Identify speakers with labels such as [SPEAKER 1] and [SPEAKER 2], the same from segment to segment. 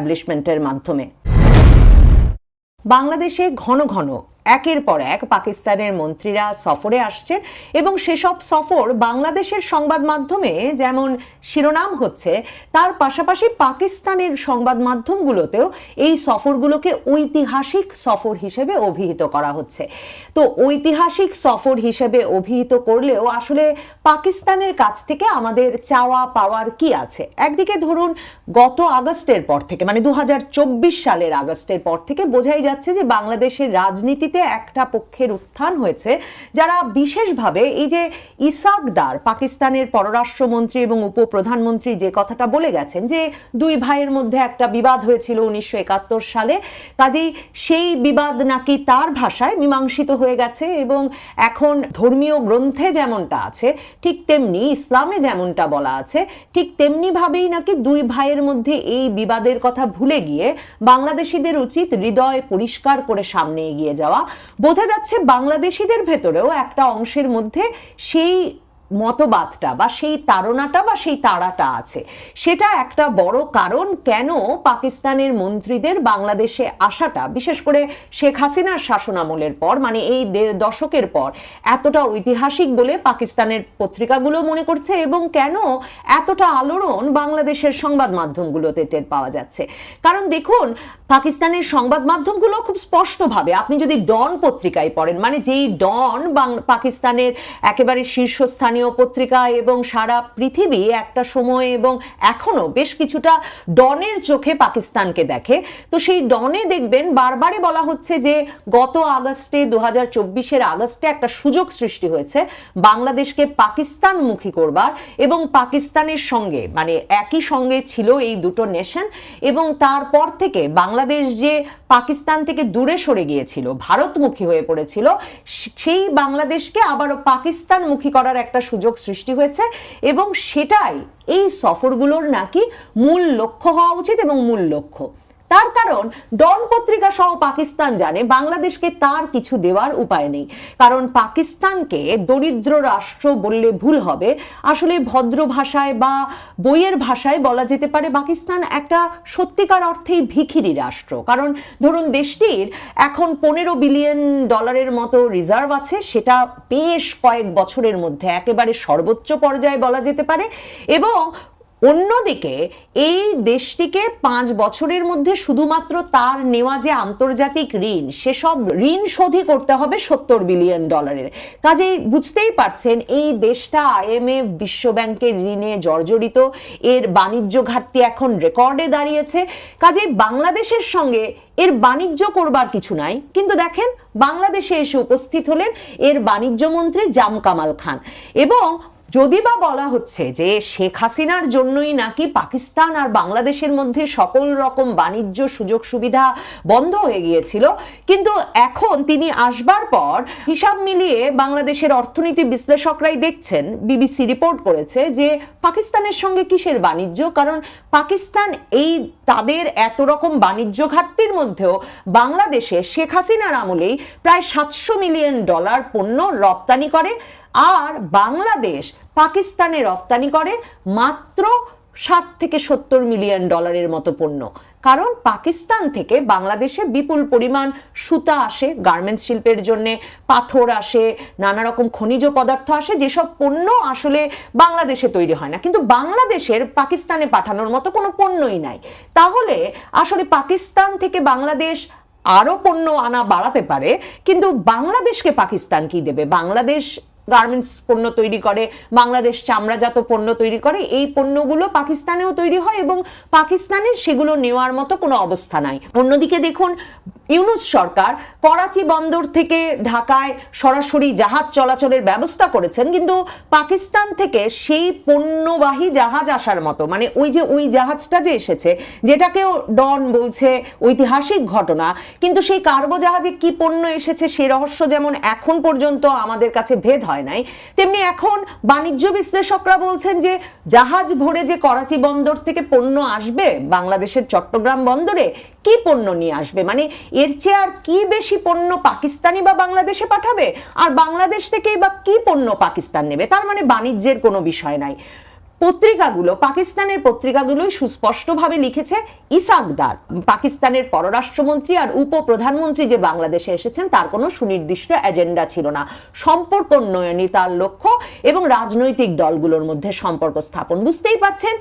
[SPEAKER 1] এস্টাবলিশমেন্টের মাধ্যমে। বাংলাদেশে ঘন ঘন একের পর এক পাকিস্তানের মন্ত্রীরা সফরে আসছেন এবং সেসব সফর বাংলাদেশের সংবাদ মাধ্যমে যেমন শিরোনাম হচ্ছে, তার পাশাপাশি পাকিস্তানের সংবাদ মাধ্যমগুলোতেও এই সফরগুলোকে ঐতিহাসিক সফর হিসেবে অভিহিত করা হচ্ছে। তো ঐতিহাসিক সফর হিসেবে অভিহিত করলেও আসলে পাকিস্তানের কাছ থেকে আমাদের চাওয়া পাওয়ার কি আছে? একদিকে ধরুন, গত আগস্টের পর থেকে মানে দু হাজার চব্বিশ সালের আগস্টের পর থেকে বোঝাই যাচ্ছে যে বাংলাদেশের রাজনীতিতে একটা পক্ষের উত্থান হয়েছে, যারা বিশেষভাবে এই যে ইসাকদার, পাকিস্তানের পররাষ্ট্রমন্ত্রী এবং উপপ্রধানমন্ত্রী যে কথাটা বলে গেছেন যে দুই ভাইয়ের মধ্যে একটা বিবাদ হয়েছিল উনিশশো একাত্তর সালে, কাজেই সেই বিবাদ নাকি তার ভাষায় মীমাংসিত হয়ে গেছে এবং এখন ধর্মীয় গ্রন্থে যেমনটা আছে, ঠিক তেমনি ইসলামে যেমনটা বলা আছে, ঠিক তেমনি ভাবেই নাকি দুই ভাইয়ের মধ্যে এই বিবাদের কথা ভুলে গিয়ে বাংলাদেশিদের উচিত হৃদয় পরিষ্কার করে সামনে এগিয়ে যাওয়া। বোঝা যাচ্ছে বাংলাদেশিদের ভেতরেও একটা অংশের মধ্যে সেই মতবাদটা বা সেই তাড়নাটা বা সেই তাড়াটা আছে। সেটা একটা বড় কারণ কেন পাকিস্তানের মন্ত্রীদের বাংলাদেশে আসাটা, বিশেষ করে শেখ হাসিনার শাসনামলের পর মানে এই দেড় দশকের পর, এতটা ঐতিহাসিক বলে পাকিস্তানের পত্রিকাগুলো মনে করছে এবং কেন এতটা আলোড়ন বাংলাদেশের সংবাদ মাধ্যমগুলোতে টের পাওয়া যাচ্ছে। কারণ দেখুন, পাকিস্তানের সংবাদ মাধ্যমগুলো খুব স্পষ্টভাবে, আপনি যদি ডন পত্রিকায় পড়েন মানে যেই ডন পাকিস্তানের একেবারে শীর্ষস্থানীয় পত্রিকা এবং সারা পৃথিবী একটা সময় এবং এখনও বেশ কিছুটা ডনের চোখে পাকিস্তানকে দেখে। তো সেই ডনে দেখবেন বারবারই বলা হচ্ছে যে গত আগস্টে দু হাজার আগস্টে একটা সুযোগ সৃষ্টি হয়েছে বাংলাদেশকে পাকিস্তানমুখী করবার এবং পাকিস্তানের সঙ্গে মানে একই সঙ্গে ছিল এই দুটো নেশন এবং তারপর থেকে বাংলাদেশ যে পাকিস্তান থেকে দূরে সরে গিয়েছিল, ভারতমুখী হয়ে পড়েছিল সেই বাংলাদেশকে আবারও পাকিস্তানমুখী করার একটা সুযোগ সৃষ্টি হয়েছে এবং সেটাই এই সফরগুলোর নাকি মূল লক্ষ্য হওয়া উচিত এবং মূল লক্ষ্য। তার কারণ, ডন পত্রিকা সহ পাকিস্তান জানে বাংলাদেশকে তার কিছু দেওয়ার উপায় নেই। কারণ পাকিস্তানকে দরিদ্র রাষ্ট্র বললে ভুল হবে। আসলে ভদ্র ভাষায় বা বইয়ের ভাষায় বলা যেতে পারে পাকিস্তান একটা সত্যিকার অর্থেই ভিখিরি রাষ্ট্র। কারণ ধরুন দেশটির এখন পনেরো বিলিয়ন ডলারের মতো রিজার্ভ আছে, সেটা বেশ কয়েক বছরের মধ্যে একেবারে সর্বোচ্চ পর্যায়ে বলা যেতে পারে। এবং অন্যদিকে, এই দেশটিকে পাঁচ বছরের মধ্যে শুধুমাত্র তার নেওয়া যে আন্তর্জাতিক ঋণ, সেসব ঋণ শোধই করতে হবে সত্তর বিলিয়ন ডলারের। কাজেই বুঝতেই পারছেন, এই দেশটা আইএমএফ বিশ্ব ব্যাংকের ঋণে জর্জরিত। এর বাণিজ্য ঘাটতি এখন রেকর্ডে দাঁড়িয়েছে। কাজেই বাংলাদেশের সঙ্গে এর বাণিজ্য করবার কিছু নাই। কিন্তু দেখেন, বাংলাদেশে এসে উপস্থিত হলেন এর বাণিজ্য মন্ত্রী জাম কামাল খান। এবং যদি বা বলা হচ্ছে যে শেখ হাসিনার জন্যই নাকি পাকিস্তান আর বাংলাদেশের মধ্যে সকল রকম বাণিজ্য সুযোগ সুবিধা বন্ধ হয়ে গিয়েছিল, কিন্তু এখন তিনি আসবার পর হিসাব মিলিয়ে বাংলাদেশের অর্থনীতি বিশ্লেষকরাই দেখছেন, বিবিসি রিপোর্ট করেছে যে পাকিস্তানের সঙ্গে কিসের বাণিজ্য? কারণ পাকিস্তান এই তাদের এত রকম বাণিজ্য ঘাটতির মধ্যেও বাংলাদেশে শেখ হাসিনার আমলেই প্রায় সাতশো মিলিয়ন ডলার পণ্য রপ্তানি করে আর বাংলাদেশ পাকিস্তানে রপ্তানি করে মাত্র ষাট থেকে সত্তর মিলিয়ন ডলারের মতো পণ্য। কারণ পাকিস্তান থেকে বাংলাদেশে বিপুল পরিমাণ সুতা আসে গার্মেন্টস শিল্পের জন্য, পাথর আসে, নানা রকম খনিজ পদার্থ আসে, যেসব পণ্য আসলে বাংলাদেশে তৈরি হয় না। কিন্তু বাংলাদেশের পাকিস্তানে পাঠানোর মতো কোনো পণ্যই নাই। তাহলে আসলে পাকিস্তান থেকে বাংলাদেশ আরও পণ্য আনা বাড়াতে পারে, কিন্তু বাংলাদেশকে পাকিস্তান কি দেবে? বাংলাদেশ গার্মেন্টস পণ্য তৈরি করে, বাংলাদেশ চামড়াজাত পণ্য তৈরি করে, এই পণ্যগুলো পাকিস্তানেও তৈরি হয় এবং পাকিস্তানের সেগুলো নেওয়ার মতো কোনো অবস্থা নাই। অন্যদিকে দেখুন ইউনুস সরকার করাচি বন্দর থেকে ঢাকায় সরাসরি জাহাজ চলাচলের ব্যবস্থা করেছেন, কিন্তু পাকিস্তান থেকে সেই পণ্যবাহী জাহাজ আসার মতো মানে ওই যে ওই জাহাজটা যে এসেছে, যেটাকেও ডন বলছে ঐতিহাসিক ঘটনা, কিন্তু সেই কার্গো জাহাজে কি পণ্য এসেছে সে রহস্য যেমন এখন পর্যন্ত আমাদের কাছে ভেদ হয় নাই, তেমনি এখন বাণিজ্য বিশ্লেষকরা বলছেন যে জাহাজ ভরে যে করাচি বন্দর থেকে পণ্য আসবে, বাংলাদেশের চট্টগ্রাম বন্দরে কি পণ্য নিয়ে আসবে? মানে এর চেয়ে আর কি বেশি পণ্য পাকিস্তানি বা বাংলাদেশে পাঠাবে? আর বাংলাদেশ থেকেই বা কি পণ্য পাকিস্তান নেবে? তার মানে বাণিজ্যের কোনো বিষয় নাই। পত্রিকাগুলো, পাকিস্তানের পত্রিকাগুলোই সুস্পষ্টভাবে লিখেছে ইসাকদার। পাকিস্তানের পররাষ্ট্রমন্ত্রী আর উপপ্রধানমন্ত্রী যে বাংলাদেশে এসেছেন, তার কোনো সুনির্দিষ্ট এজেন্ডা ছিল না। সম্পর্ক উন্নয়নই তার লক্ষ্য এবং রাজনৈতিক দলগুলোর মধ্যে সম্পর্ক স্থাপন। বুঝতেই পারছেন,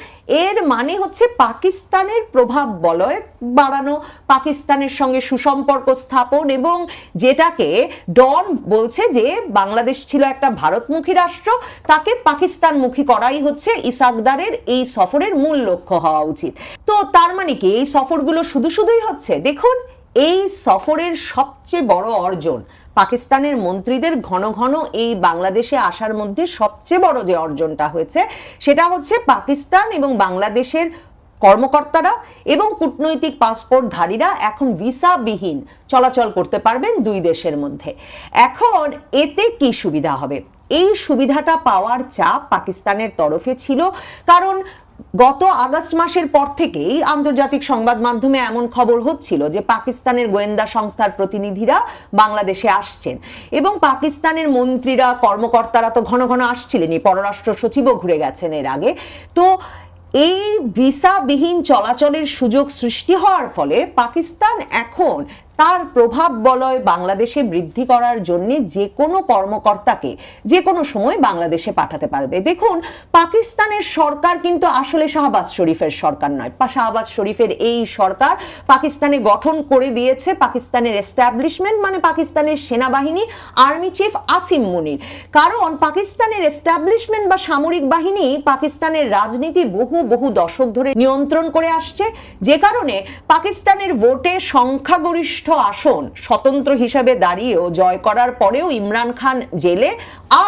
[SPEAKER 1] এর মানে হচ্ছে পাকিস্তানের প্রভাব বলয় বাড়ানো, পাকিস্তানের সঙ্গে সুসম্পর্ক স্থাপন এবং যেটাকে ডন বলছে যে, বাংলাদেশ ছিল একটা ভারতমুখী রাষ্ট্র, তাকে পাকিস্তানমুখী করাই হচ্ছে ইসাকদারের এই সফরের মূল লক্ষ্য হওয়া উচিত। তো তার মানে কি, এই সফরগুলো শুধু শুধুই হচ্ছে? দেখুন, এই সফরের সবচেয়ে বড় অর্জন, পাকিস্তানের মন্ত্রীদের ঘন ঘন এই বাংলাদেশে আসার মধ্যে সবচেয়ে বড় যে অর্জনটা হয়েছে, সেটা হচ্ছে পাকিস্তান এবং বাংলাদেশের কর্মকর্তারা এবং কূটনৈতিক পাসপোর্টধারীরা এখন ভিসাবিহীন চলাচল করতে পারবেন দুই দেশের মধ্যে। এখন এতে কি সুবিধা হবে? এই সুবিধাটা পাওয়ার চাপ পাকিস্তানের তরফে ছিল। কারণ গত আগস্ট মাসের পর থেকেই আন্তর্জাতিক সংবাদ মাধ্যমে এমন খবর হচ্ছিল যে পাকিস্তানের গোয়েন্দা সংস্থার প্রতিনিধিরা বাংলাদেশে আসছেন এবং পাকিস্তানের মন্ত্রীরা, কর্মকর্তারা তো ঘন ঘন আসছিলেনই, পররাষ্ট্র সচিবও ঘুরে গেছেন এর আগে। তো এই ভিসাবিহীন চলাচলের সুযোগ সৃষ্টি হওয়ার ফলে পাকিস্তান এখন তার প্রভাব বলয় বাংলাদেশে বৃদ্ধি করার জন্য যে কোনো কর্মকর্তাকে যে কোনো সময় বাংলাদেশে পাঠাতে পারবে। দেখুন, পাকিস্তানের সরকার কিন্তু আসলে শাহবাজ শরীফের সরকার নয়। শাহবাজ শরীফের এই সরকার পাকিস্তানে গঠন করে দিয়েছে। পাকিস্তানের এস্টাবলিশমেন্ট মানে পাকিস্তানের সেনাবাহিনী আর্মি চিফ আসিম মুনির। কারণ পাকিস্তানের এস্টাবলিশমেন্ট বা সামরিক বাহিনী পাকিস্তানের রাজনীতি বহু বহু দশক ধরে নিয়ন্ত্রণ করে আসছে। যে কারণে পাকিস্তানের ভোটে সংখ্যাগরিষ্ঠ আসন স্বতন্ত্র হিসাবে দাঁড়িয়েও জয় করার পরেও ইমরান খান জেলে,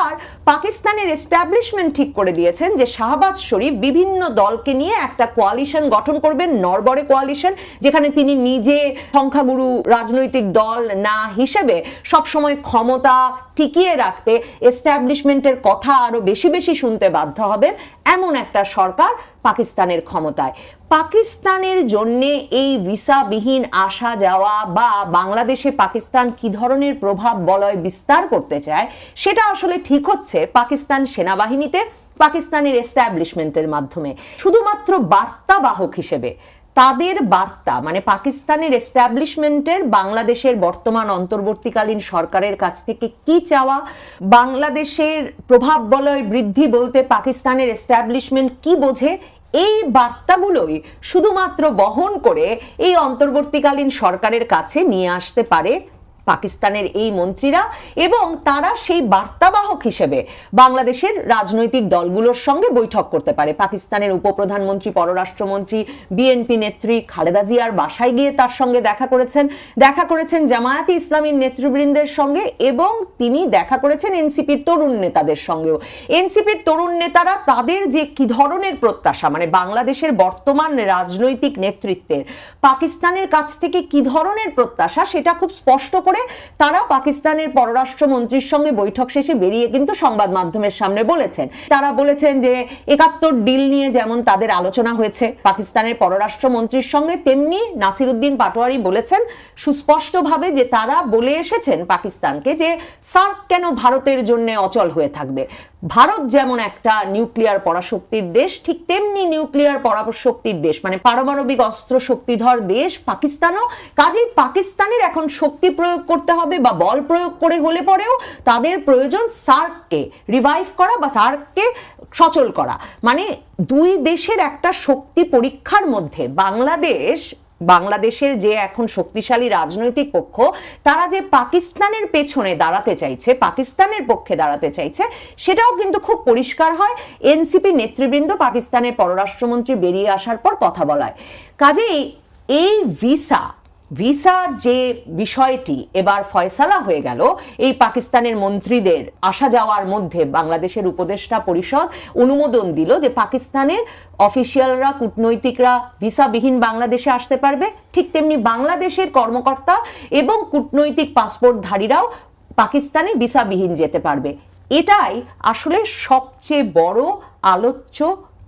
[SPEAKER 1] আর পাকিস্তানের এস্টাবলিশমেন্ট ঠিক করে দিয়েছেন যে শাহবাজ শরীফ বিভিন্ন দলকে নিয়ে একটা কোয়ালিশন গঠন করবেন নরবরে কোয়ালিশন যেখানে তিনি নিজে সংখ্যাগুরু রাজনৈতিক দল না হিসেবে সবসময় ক্ষমতা টিকিয়ে রাখতে এস্টাবলিশমেন্টের কথা আরও বেশি বেশি শুনতে বাধ্য হবেন, এমন একটা সরকার পাকিস্তানের ক্ষমতায়। পাকিস্তানের জন্য এই ভিসাবিহীন আসা যাওয়া বা বাংলাদেশে পাকিস্তান কি ধরনের প্রভাব বলয় বিস্তার করতে চায়, সেটা আসলে ঠিক হচ্ছে পাকিস্তান সেনাবাহিনীতে, পাকিস্তানের এস্টাবলিশমেন্টের মাধ্যমে। শুধুমাত্র বার্তাবাহক হিসেবে তাদের বার্তা মানে পাকিস্তানের এস্টাবলিশমেন্টের বাংলাদেশের বর্তমান অন্তর্বর্তীকালীন সরকারের কাছ থেকে কি চাওয়া, বাংলাদেশের প্রভাব বলয় বৃদ্ধি বলতে পাকিস্তানের এস্টাবলিশমেন্ট কি বোঝে, এই বার্তাগুলোই শুধুমাত্র বহন করে এই অন্তর্বর্তীকালীন সরকারের কাছে নিয়ে আসতে পারে পাকিস্তানের এই মন্ত্রীরা এবং তারা সেই বার্তাবাহক হিসেবে বাংলাদেশের রাজনৈতিক দলগুলোর সঙ্গে বৈঠক করতে পারে। পাকিস্তানের উপপ্রধানমন্ত্রী, পররাষ্ট্রমন্ত্রী বিএনপি নেত্রী খালেদা জিয়ার বাসায় গিয়ে তার সঙ্গে দেখা করেছেন। দেখা করেছেন জামায়াতি ইসলামীর নেতৃবৃন্দের সঙ্গে এবং তিনি দেখা করেছেন এনসিপির তরুণ নেতাদের সঙ্গেও। এনসিপির তরুণ নেতারা তাদের যে কি ধরনের প্রত্যাশা মানে বাংলাদেশের বর্তমান রাজনৈতিক নেতৃত্বের, পাকিস্তানের কাছ থেকে কি ধরনের প্রত্যাশা, সেটা খুব স্পষ্ট করে তারা পাকিস্তানের পররাষ্ট্রমন্ত্রীর সঙ্গে বৈঠক শেষে বেরিয়ে কিন্তু সংবাদ মাধ্যমের সামনে বলেছেন। তারা বলেছেন যে একাত্তর ডিল নিয়ে যেমন তাদের আলোচনা হয়েছে, পাকিস্তানের পররাষ্ট্রমন্ত্রীর সঙ্গে তেমনি নাসিরুদ্দিন পাটোয়ারি বলেছেন সুস্পষ্টভাবে যে তারা বলে এসেছেন পাকিস্তানকে যে সার্ক কেন ভারতের জন্য অচল হয়ে থাকবে। ভারত যেমন একটা নিউক্লিয়ার পরাশক্তির দেশ, ঠিক তেমনি নিউক্লিয়ার পরাশক্তির দেশ মানে পারমাণবিক অস্ত্র শক্তিধর দেশ পাকিস্তানও। কাজেই পাকিস্তানের এখন শক্তি প্রয়োগ করতে হবে বা বল প্রয়োগ করে হলে পরেও তাদের প্রয়োজন সার্ককে রিভাইভ করা বা সার্ককে সচল করা। মানে দুই দেশের একটা শক্তি পরীক্ষার মধ্যে বাংলাদেশ, বাংলাদেশের যে এখন শক্তিশালী রাজনৈতিক পক্ষ, তারা যে পাকিস্তানের পেছনে দাঁড়াতে চাইছে, পাকিস্তানের পক্ষে দাঁড়াতে চাইছে, সেটাও কিন্তু খুব পরিষ্কার হয়। এনসিপি নেতৃবৃন্দ পাকিস্তানের পররাষ্ট্রমন্ত্রী বেরিয়ে আসার পর কথা বলায়। কাজেই এই ভিসা ভিসার যে বিষয়টি এবার ফয়সালা হয়ে গেল, এই পাকিস্তানের মন্ত্রীদের আসা যাওয়ার মধ্যে বাংলাদেশের উপদেষ্টা পরিষদ অনুমোদন দিল যে পাকিস্তানের অফিসিয়ালরা, কূটনৈতিকরা ভিসাবিহীন বাংলাদেশে আসতে পারবে। ঠিক তেমনি বাংলাদেশের কর্মকর্তা এবং কূটনৈতিক পাসপোর্টধারীরাও পাকিস্তানে ভিসাবিহীন যেতে পারবে। এটাই আসলে সবচেয়ে বড় আলোচ্য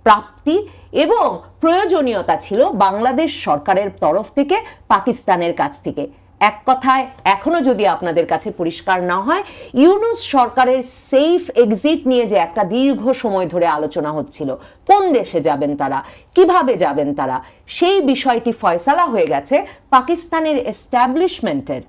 [SPEAKER 1] প্রাপ্তি এবং প্রয়োজনীয়তা ছিল বাংলাদেশ সরকারের তরফ থেকে, পাকিস্তানের কাছ থেকে। এক কথায়, এখনও যদি আপনাদের কাছে পরিষ্কার না হয়, ইউনুস সরকারের সেফ এক্সিট নিয়ে যে একটা দীর্ঘ সময় ধরে আলোচনা হচ্ছিল, কোন দেশে যাবেন তারা, কীভাবে যাবেন তারা, সেই বিষয়টি ফয়সালা হয়ে গেছে পাকিস্তানের এস্টাবলিশমেন্টের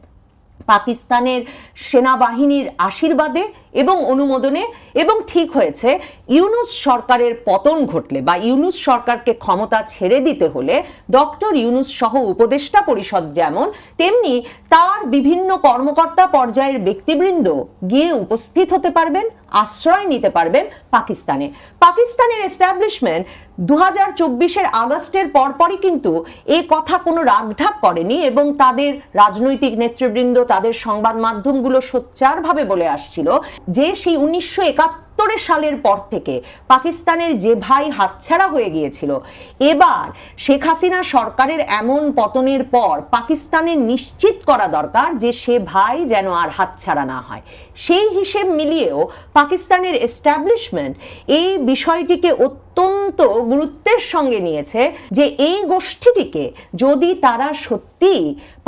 [SPEAKER 1] পাকিস্তানের সেনাবাহিনীর আশীর্বাদে এবং অনুমোদনে এবং ঠিক হয়েছে, ইউনুস সরকারের পতন ঘটলে বা ইউনুস সরকারকে ক্ষমতা ছেড়ে দিতে হলে ডক্টর ইউনুস সহ উপদেষ্টা পরিষদ যেমন, তেমনি তার বিভিন্ন কর্মকর্তা পর্যায়ের ব্যক্তিবৃন্দ গিয়ে উপস্থিত হতে পারবেন, আশ্রয় নিতে পারবেন পাকিস্তানে। পাকিস্তানের এস্টাবলিশমেন্ট দু হাজার চব্বিশের আগস্টের পরপরই কিন্তু এ কথা কোনো রাগঢাক করেনি এবং তাদের রাজনৈতিক নেতৃবৃন্দ, তাদের সংবাদ মাধ্যমগুলো সোচ্চারভাবে বলে আসছিল যে সেই উনিশশো একাত্তরের সালের পর থেকে পাকিস্তানের যে ভাই হাতছাড়া হয়ে গিয়েছিল, এবার শেখ হাসিনা সরকারের এমন পতনের পর পাকিস্তানের নিশ্চিত করা দরকার যে সে ভাই যেন আর হাতছাড়া না হয়। সেই হিসেব মিলিয়েও পাকিস্তানের এস্টাবলিশমেন্ট এই বিষয়টিকে অত্যন্ত গুরুত্বের সঙ্গে নিয়েছে যে এই গোষ্ঠীটিকে যদি তারা সত্যি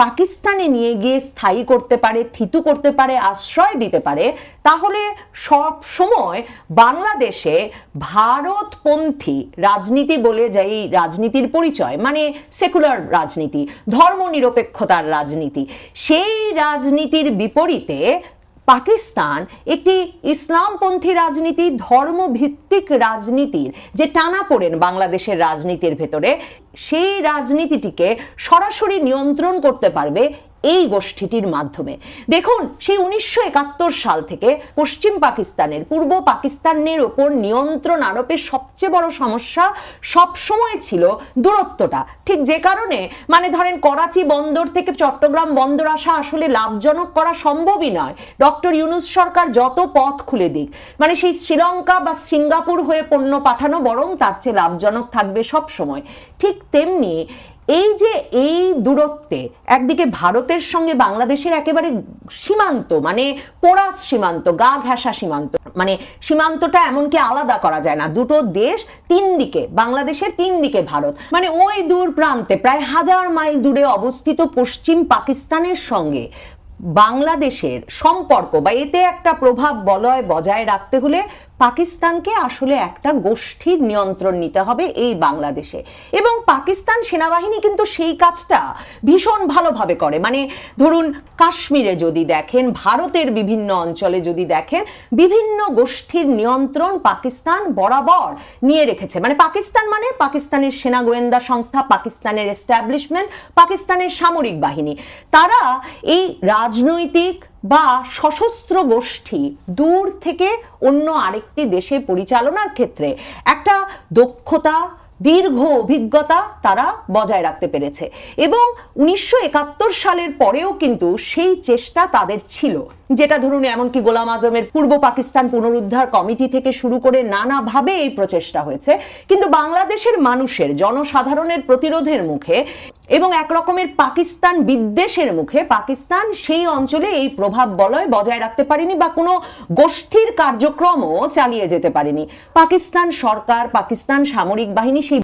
[SPEAKER 1] পাকিস্তানে নিয়ে গিয়ে স্থায়ী করতে পারে, থিতু করতে পারে, আশ্রয় দিতে পারে, তাহলে সব সময় বাংলাদেশে ভারতপন্থী রাজনীতি বলে যেই রাজনীতির পরিচয় মানে সেকুলার রাজনীতি, ধর্মনিরপেক্ষতার রাজনীতি, সেই রাজনীতির বিপরীতে পাকিস্তান একটি ইসলামপন্থী রাজনীতি, ধর্মভিত্তিক রাজনীতির যে টানা পড়েন বাংলাদেশের রাজনীতির ভেতরে, সেই রাজনীতিটিকে সরাসরি নিয়ন্ত্রণ করতে পারবে এই গোষ্ঠীটির মাধ্যমে। দেখুন, সেই উনিশশো একাত্তর সাল থেকে পশ্চিম পাকিস্তানের, পূর্ব পাকিস্তানের ওপর নিয়ন্ত্রণ আরোপের সবচেয়ে বড় সমস্যা সবসময় ছিল দূরত্বটা। ঠিক যে কারণে মানে ধরেন করাচি বন্দর থেকে চট্টগ্রাম বন্দর আসা আসলে লাভজনক করা সম্ভবই নয়। ডক্টর ইউনুস সরকার যত পথ খুলে দিক মানে সেই শ্রীলঙ্কা বা সিঙ্গাপুর হয়ে পণ্য পাঠানো বরং তার চেয়ে লাভজনক থাকবে সব সময় ঠিক তেমনি এই যে এই দূরত্বে একদিকে ভারতের সঙ্গে বাংলাদেশের একেবারে সীমান্ত মানে পোরাস সীমান্ত, গা ঘেঁষা সীমান্ত মানে সীমান্তটা এমনকি আলাদা করা যায় না। দুটো দেশ তিন দিকে, বাংলাদেশের তিন দিকে ভারত। মানে ওই দূর প্রান্তে, প্রায় হাজার মাইল দূরে অবস্থিত পশ্চিম পাকিস্তানের সঙ্গে বাংলাদেশের সম্পর্ক, বা এতে একটা প্রভাব বলয় বজায় রাখতে হলে পাকিস্তানকে আসলে একটা গোষ্ঠীর নিয়ন্ত্রণ নিতে হবে এই বাংলাদেশে। এবং পাকিস্তান সেনাবাহিনী কিন্তু সেই কাজটা ভীষণ ভালোভাবে করে। মানে ধরুন, কাশ্মীরে যদি দেখেন, ভারতের বিভিন্ন অঞ্চলে যদি দেখেন, বিভিন্ন গোষ্ঠীর নিয়ন্ত্রণ পাকিস্তান বরাবর নিয়ে রেখেছে। মানে পাকিস্তান মানে পাকিস্তানের সেনা গোয়েন্দা সংস্থা, পাকিস্তানের এস্টাবলিশমেন্ট, পাকিস্তানের সামরিক বাহিনী। তারা এই রাজনৈতিক বা সশস্ত্র গোষ্ঠী দূর থেকে অন্য আরেকটি দেশে পরিচালনার ক্ষেত্রে একটা দক্ষতা, দীর্ঘ অভিজ্ঞতা তারা বজায় রাখতে পেরেছে। এবং উনিশশো একাত্তর সালের পরেও কিন্তু সেই চেষ্টা তাদের ছিল। যেটা ধরুন এমনকি গোলাম আজমের পূর্ব পাকিস্তান পুনরুদ্ধার কমিটি থেকে শুরু করে নানাভাবে এই প্রচেষ্টা হয়েছে। কিন্তু বাংলাদেশের মানুষের, জনসাধারণের প্রতিরোধের মুখে এবং এক রকমের পাকিস্তান বিদ্বেষের মুখে পাকিস্তান সেই অঞ্চলে এই প্রভাব বলয় বজায় রাখতে পারেনি বা কোনো গোষ্ঠীর কার্যক্রমও চালিয়ে যেতে পারেনি। পাকিস্তান সরকার, পাকিস্তান সামরিক বাহিনী সেই